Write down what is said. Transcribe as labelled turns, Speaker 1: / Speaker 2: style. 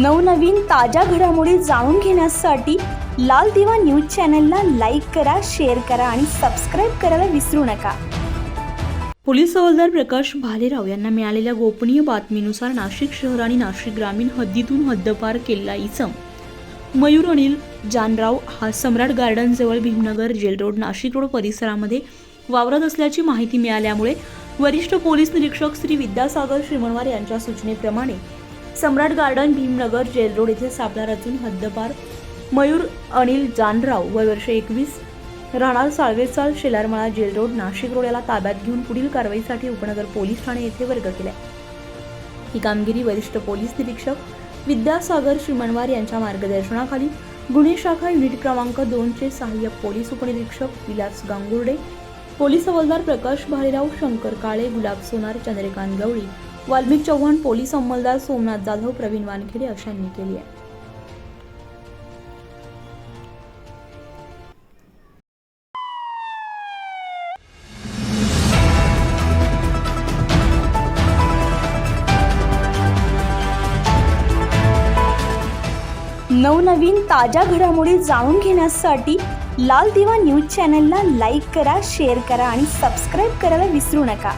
Speaker 1: नवनवीन ताज्या घडामोडी जाणून घेण्यासाठी लाल दिवा न्यूज चॅनलला लाईक करा शेअर करा आणि सबस्क्राईब करायला विसरू नका.
Speaker 2: पोलीस हवालदार प्रकाश भालेराव यांना मिळालेल्या गोपनीय बातमीनुसार नाशिक शहर आणि नाशिक ग्रामीण हद्दीतून हद्दपार केलेला इसम. मयूर अनिल जानराव हा Samrat गार्डनजवळ Bhimnagar jail road Nashik road परिसरामध्ये वावरत असल्याची माहिती मिळाल्यामुळे वरिष्ठ पोलीस निरीक्षक श्री विद्यासागर श्रीमणवार यांच्या सूचनेप्रमाणे Samrat garden Bhimnagar jail road येथे सापळा रचून हद्दपार मयूर अनिल जानराव वय वर्ष एकवीस राहणार Salvesal Shelarmala jail road Nashik road याला ताब्यात घेऊन पुढील कारवाईसाठी उपनगर पोलीस ठाणे येथे वर्ग केला ही कामगिरी वरिष्ठ पोलीस निरीक्षक विद्यासागर श्रीमणवार यांच्या मार्गदर्शनाखाली गुन्हे शाखा युनिट क्रमांक दोनचे सहाय्यक पोलीस उपनिरीक्षक विलास गांगुर्डे पोलीस हवालदार प्रकाश भालेराव शंकर काळे गुलाब सोनार चंद्रकांत गवळी वाल्मिक चव्हाण पोलीस अंमलदार सोमनाथ जाधव प्रवीण वानखेडे अशांनी केली आहे.
Speaker 1: नवनवीन ताज्या घडामोडी जाणून घेण्यासाठी लाल दिवा न्यूज चॅनलला लाईक करा शेअर करा आणि सबस्क्राईब करायला विसरू नका.